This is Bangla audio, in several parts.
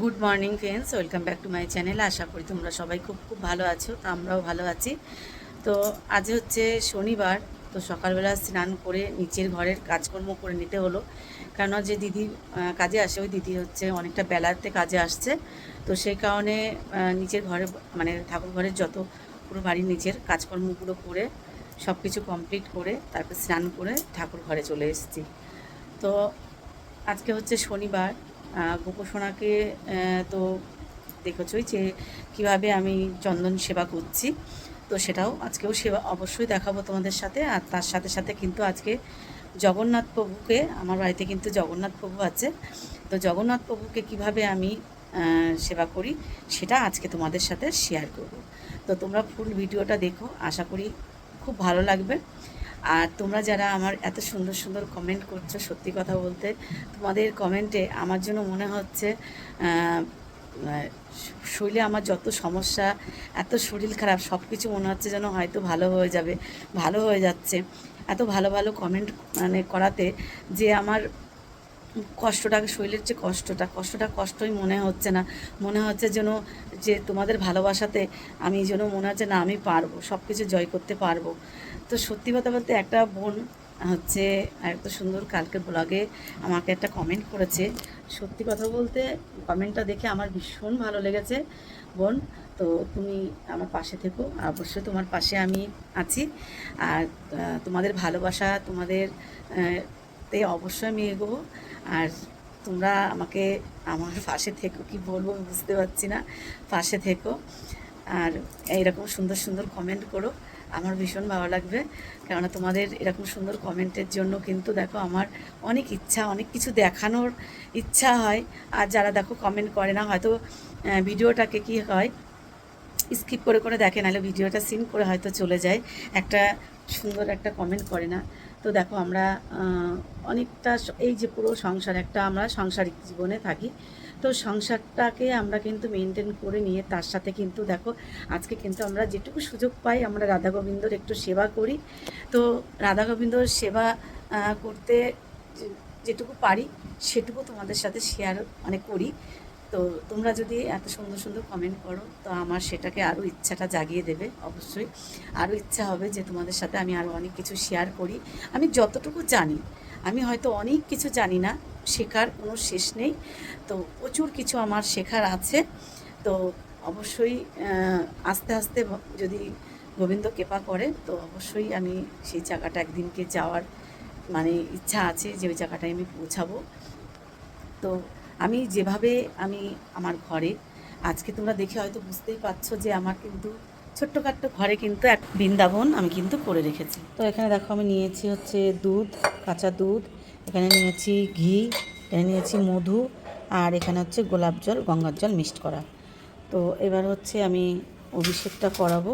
Good morning friends welcome back to my channel আশা করি তোমরা সবাই খুব খুব ভালো আছো, তো আমরাও ভালো আছি। তো আজ হচ্ছে শনিবার, তো সকালবেলা স্নান করে নিচের ঘরের কাজকর্ম করে নিতে হলো। কেননা যে দিদি কাজে আসে, ওই দিদি হচ্ছে অনেকটা বেলাতে কাজে আসছে। তো সেই কারণে নিচের ঘরে মানে ঠাকুর ঘরের যত পুরো বাড়ির নিচের কাজকর্মগুলো করে সব কিছু কমপ্লিট করে, তারপর স্নান করে ঠাকুর ঘরে চলে এসেছি। তো আজকে হচ্ছে শনিবার গোপসোনাকে তো দেখেছই যে কীভাবে আমি চন্দন সেবা করছি। তো সেটাও আজকেও সেবা অবশ্যই দেখাবো তোমাদের সাথে। আর তার সাথে সাথে কিন্তু আজকে জগন্নাথ প্রভুকে, আমার বাড়িতে কিন্তু জগন্নাথ প্রভু আছে। তো জগন্নাথ প্রভুকে কীভাবে আমি সেবা করি, সেটা আজকে তোমাদের সাথে শেয়ার করব। তো তোমরা ফুল ভিডিওটা দেখো, আশা করি খুব ভালো লাগবে। আর তোমরা যারা আমার এত সুন্দর সুন্দর কমেন্ট করছ সত্যি কথা বলতে, তোমাদের কমেন্টে আমার জন্য মনে হচ্ছে শরীরে আমার যত সমস্যা, এত শরীর খারাপ সব কিছু মনে হচ্ছে যেন হয়তো ভালো হয়ে যাবে, ভালো হয়ে যাচ্ছে। এত ভালো ভালো কমেন্ট মানে করাতে যে আমার কষ্টটা শরীরের যে কষ্টটা কষ্টটা কষ্টই মনে হচ্ছে না। মনে হচ্ছে যেন যে তোমাদের ভালোবাসাতে আমি যেন মনে হচ্ছে না আমি পারব সব কিছু জয় করতে পারব। তো সত্যি কথা বলতে একটা বোন হচ্ছে এত সুন্দর কালকে ব্লগে আমাকে একটা কমেন্ট করেছে। সত্যি কথা বলতে কমেন্টটা দেখে আমার ভীষণ ভালো লেগেছে। বোন, তো তুমি আমার পাশে থেকো, অবশ্যই তোমার পাশে আমি আছি। আর তোমাদের ভালোবাসা, তোমাদের তে অবশ্যই আমি এগোবো আর তোমরা আমাকে আমার পাশে থেকো, কি বলব বুঝতে পারছি না। পাশে থেকো। আর এইরকম সুন্দর সুন্দর কমেন্ট করো। আমার ভীষণ ভালো লাগবে। কেননা তোমাদের এরকম সুন্দর কমেন্টের জন্য কিন্তু দেখো আমার অনেক ইচ্ছা, অনেক কিছু দেখানোর ইচ্ছা হয়। আর যারা দেখো কমেন্ট করে না, হয়তো ভিডিওটাকে কি হয় স্কিপ করে করে দেখে, নাহলে ভিডিওটা সিন করে হয়তো চলে যায়। একটা সুন্দর একটা কমেন্ট করে না। তো দেখো আমরা অনেকটা এই যে পুরো সংসার, একটা আমরা সাংসারিক জীবনে থাকি। তো সংসারটাকে আমরা কিন্তু মেনটেন করে নিয়ে, তার সাথে কিন্তু দেখো, আজকে কিন্তু আমরা যেটুকু সুযোগ পাই, আমরা রাধা গোবিন্দর একটু সেবা করি। তো রাধা গোবিন্দর সেবা করতে যেটুকু পারি, সেটুকু তোমাদের সাথে শেয়ার মানে করি। তো তোমরা যদি এত সুন্দর সুন্দর কমেন্ট করো, তো আমার সেটাকে আরও ইচ্ছাটা জাগিয়ে দেবে, অবশ্যই। আরও ইচ্ছা হবে যে তোমাদের সাথে আমি আরও অনেক কিছু শেয়ার করি। আমি যতটুকু জানি, আমি হয়তো অনেক কিছু জানি না, শেখার কোনো শেষ নেই। তো প্রচুর কিছু আমার শেখার আছে। তো অবশ্যই আস্তে আস্তে যদি গোবিন্দ কৃপা করে, তো অবশ্যই আমি সেই জায়গাটা একদিনকে যাওয়ার মানে ইচ্ছা আছে যে ওই জায়গাটায় আমি পৌঁছাবো। তো আমি যেভাবে আমি আমার ঘরে, আজকে তোমরা দেখে হয়তো বুঝতেই পারছ যে আমার কিন্তু ছোট্টখাট্ট ঘরে কিন্তু এক বৃন্দাবন আমি কিন্তু করে রেখেছি। তো এখানে দেখো আমি নিয়েছি হচ্ছে দুধ, কাঁচা দুধ, এখানে নিয়েছি ঘি, এখানে নিয়েছি মধু, আর এখানে হচ্ছে গোলাপ জল, গঙ্গার জল মিক্সড করা। তো এবার হচ্ছে আমি অভিষেকটা করাবো।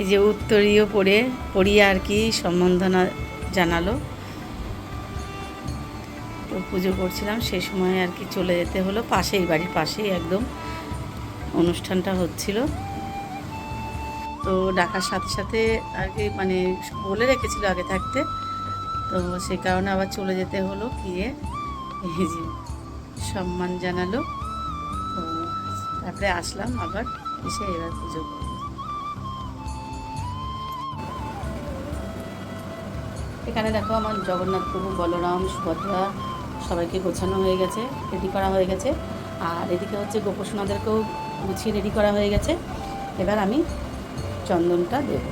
এই যে উত্তরীয় পরে পড়িয়ে আর কি সম্বন্ধনা জানালো। তো পুজো করছিলাম সেই সময় আর কি চলে যেতে হলো, পাশেই, বাড়ির পাশেই একদম অনুষ্ঠানটা হচ্ছিল। তো ডাকার সাথে সাথে আর কি মানে বলে রেখেছিল আগে থাকতে, তো সে কারণে আবার চলে যেতে হলো গিয়ে। এই যে সম্মান জানালো, তো তারপরে আসলাম আবার, এসে এবার পুজো করব এখানে দেখো আমার জগন্নাথ প্রভু, বলরাম, সুভদ্রা, সবাইকে গোছানো হয়ে গেছে রেডি করা হয়ে গেছে। আর এদিকে হচ্ছে গোপসোনাদেরকেও গুছিয়ে রেডি করা হয়ে গেছে। এবার আমি চন্দনটা দেবো।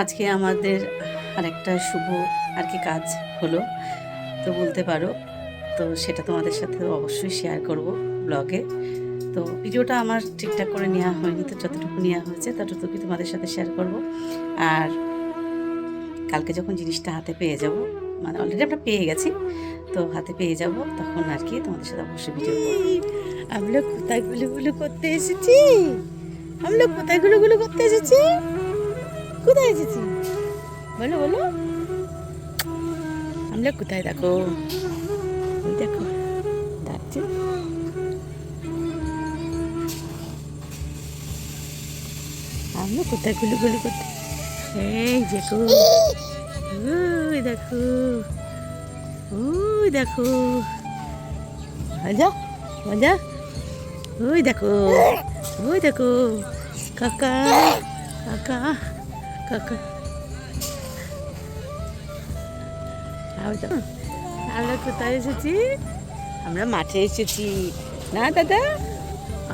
আজকে আমাদের আরেকটা শুভ আর কি কাজ হলো, তো বলতে পারো। তো সেটা তোমাদের সাথে অবশ্যই শেয়ার করব ব্লগে তো ভিডিওটা আমার ঠিকঠাক করে নেওয়া হয়নি, তো যতটুকু নেওয়া হয়েছে ততটুকুই তোমাদের সাথে শেয়ার করব। আর কালকে যখন জিনিসটা হাতে পেয়ে যাব মানে অলরেডি আমরা পেয়ে গেছি, তো হাতে পেয়ে যাব, তখন আর কি তোমাদের সাথে অবশ্যই ভিডিও আমরা কোথায়গুলো করতে এসেছি? আমরা কোথায়গুলো করতে এসেছি? কোথায় এসেছি? বলো বলো। আমরা কোথায়? দেখো। দেখো যাচ্ছে আমরা কোথায়গুলো গুলো করতে? এই দেখো। ওই দেখো। ওই দেখো। মজা মজা। ওই দেখো। ওই দেখো। কাকা কাকা। কাকা। আমরা কোথায় এসেছি? আমরা মাঠে এসেছি। না দাদা?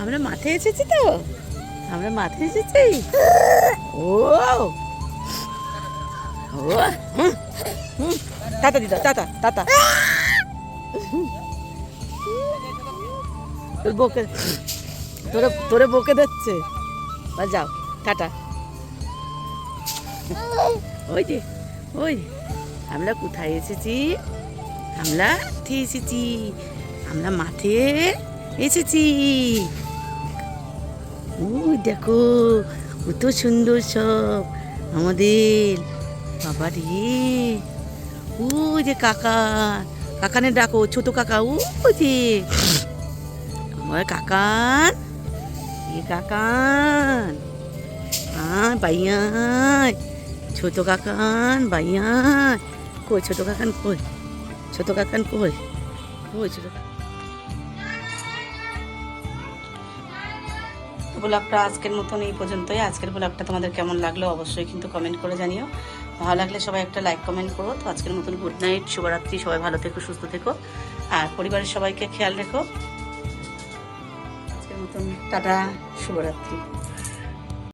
আমরা মাঠে এসেছি তো। আমরা মাঠে এসেছি। ও। তাতা দিদা তাতা তাতা। তোর বকে তোরে তোরে বকে দিচ্ছে বা যাও টাটা। ওই যে, ওই আমরা কোথায় এসেছি? আমরা মাঠে এসেছি? আমরা মাঠে এসেছি। ওই দেখো, কত সুন্দর সব আমাদের। বাবা রে। ও যে কাকা, কাকানে ডাকো, ছোট কাকা ও যে। আমার কাকান, এ কাকান। আয় বাইয়ায় ছোট কাকান বাইয়ায় কই, ছোট কাকান কই? ছোট কাকান কই? কই ছোট ব্লগটা আজকের মতন এই পর্যন্তই। আজকের ব্লগটা তোমাদের কেমন লাগল অবশ্যই কিন্তু কমেন্ট করে জানিও। ভালো লাগলে সবাই একটা লাইক কমেন্ট করো। তো আজকের মতন গুড নাইট শুভরাত্রি, সবাই ভালো থেকো, সুস্থ থেকো। আর পরিবারের সবাইকে খেয়াল রেখো। আজকের মতন, টাটা, শুভরাত্রি।